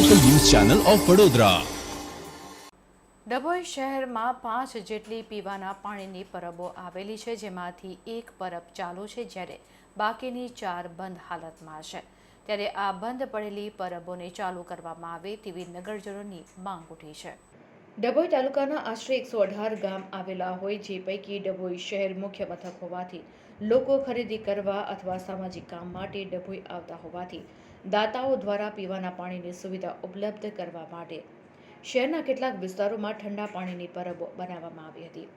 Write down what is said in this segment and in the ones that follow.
Channel of Vadodara Dabhoi શહેરમાં પાંચ જેટલી પીવાના પાણીની પરબો આવેલી છે, જેમાંથી એક પરબ ચાલુ છે, જ્યારે બાકીની ચાર બંધ હાલતમાં છે. ત્યારે આ બંધ પડેલી પરબોને ચાલુ કરવામાં આવે તેવી નગરજનોની માંગ ઉઠી છે. ડભોઈ તાલુકાના આશરે એકસો અઢાર ગામ આવેલા હોય જે પૈકી ડભોઈ શહેર મુખ્ય મથક હોવાથી લોકો ખરીદી કરવા અથવા સામાજિક કામ માટે ડભોઈ આવતા હોવાથી દાતાઓ દ્વારા પીવાના પાણીની સુવિધા ઉપલબ્ધ કરવા માટે શહેરના કેટલાક વિસ્તારોમાં ઠંડા પાણીની પરબો બનાવવામાં આવી હતી.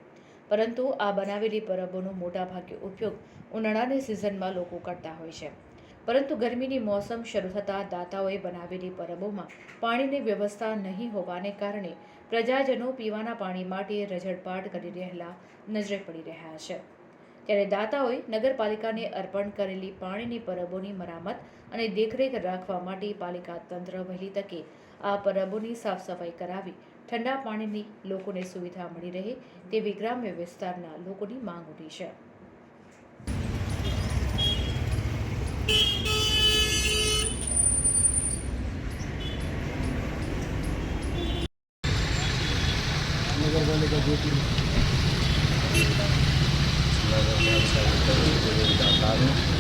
પરંતુ આ બનાવેલી પરબોનો મોટાભાગે ઉપયોગ ઉનાળાની સિઝનમાં લોકો કરતા હોય છે. પરંતુ ગરમીની મોસમ શરૂ થતાં દાતાઓએ બનાવેલી પરબોમાં પાણીની વ્યવસ્થા નહીં હોવાને કારણે પ્રજાજનો પીવાના પાણી માટે રઝળપાટ કરી રહેલા નજરે પડી રહ્યા છે. ત્યારે દાતાઓએ નગરપાલિકાને અર્પણ કરેલી પાણીની પરબોની મરામત અને દેખરેખ રાખવા માટે પાલિકા તંત્ર વહેલી તકે આ પરબોની સાફસફાઈ કરાવી ઠંડા પાણીની લોકોને સુવિધા મળી રહે તેવી ગ્રામ્ય વિસ્તારના લોકોની માંગ ઉઠી છે. का जो भी मैं व्यवसाय